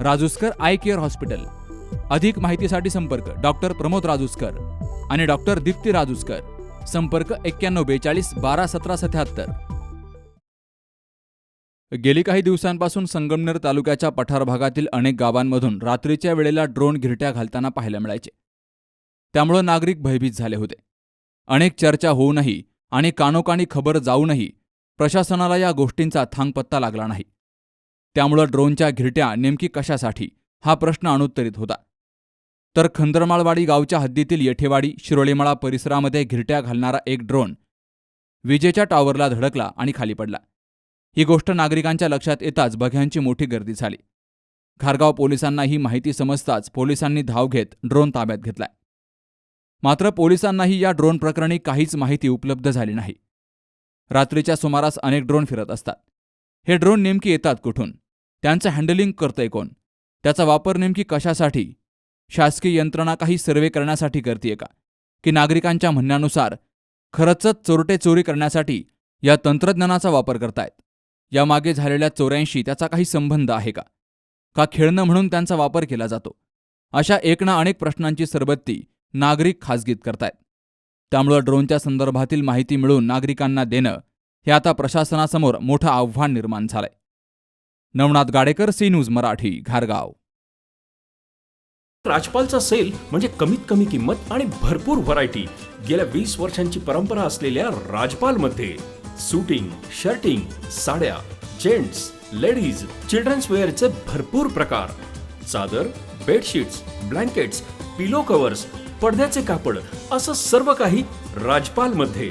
Rajuskar eye care hospital. अधिक माहितीसाठी संपर्क डॉक्टर प्रमोद राजूस्कर आणि डॉक्टर दीप्ती राजूस्कर. संपर्क एक्क्याण्णव बेचाळीस बारा सतरा सत्याहत्तर. गेली काही दिवसांपासून संगमनेर तालुक्याच्या पठार भागातील अनेक गावांमधून रात्रीच्या वेळेला ड्रोन घिरट्या घालताना पाहायला मिळायचे. त्यामुळं नागरिक भयभीत झाले होते. अनेक चर्चा होऊनही आणि कानोकानी खबर जाऊनही प्रशासनाला या गोष्टींचा थांगपत्ता लागला नाही. त्यामुळं ड्रोनच्या घिरट्या नेमकी कशासाठी? हा प्रश्न अनुत्तरित होता. तर खंदरमाळवाडी गावच्या हद्दीतील येठेवाडी शिरोळीमाळा परिसरामध्ये घिरट्या घालणारा एक ड्रोन विजेच्या टॉवरला धडकला आणि खाली पडला. ही गोष्ट नागरिकांच्या लक्षात येताच बघ्यांची मोठी गर्दी झाली. खारगाव पोलिसांना ही माहिती समजताच पोलिसांनी धाव घेत ड्रोन ताब्यात घेतलाय. मात्र पोलिसांनाही या ड्रोन प्रकरणी काहीच माहिती उपलब्ध झाली नाही. रात्रीच्या सुमारास अनेक ड्रोन फिरत असतात. हे ड्रोन नेमकी येतात कुठून? त्यांचं हँडलिंग करतंय कोण? त्याचा वापर नेमकी कशासाठी? शासकीय यंत्रणा काही सर्वे करण्यासाठी करते का? की नागरिकांच्या म्हणण्यानुसार खरंचच चोरटे चोरी करण्यासाठी या तंत्रज्ञानाचा वापर करतायत? यामागे झालेल्या चोऱ्यांशी त्याचा काही संबंध आहे का? का खेळणं म्हणून त्यांचा वापर केला जातो? अशा एक ना अनेक प्रश्नांची सरबत्ती नागरिक खासगीत करतायत. त्यामुळं ड्रोनच्या संदर्भातील माहिती मिळवून नागरिकांना देणं हे आता प्रशासनासमोर मोठं आव्हान निर्माण झालंय. नवनाथ गाडेकर सी न्यूज मराठी घारगाव. राजपालचा सेल म्हणजे कमीत कमी किंमत आणि भरपूर व्हरायटी गेल्या वीस वर्षांची परंपरा असलेल्या राजपालमध्ये सुटिंग शर्टिंग साड्या जेंट्स लेडीज चिल्ड्रन्स वेअरचे भरपूर प्रकार. चादर बेडशीट्स ब्लँकेट्स पिलो कव्हर्स पडद्याचे कापड असं सर्व काही राजपालमध्ये.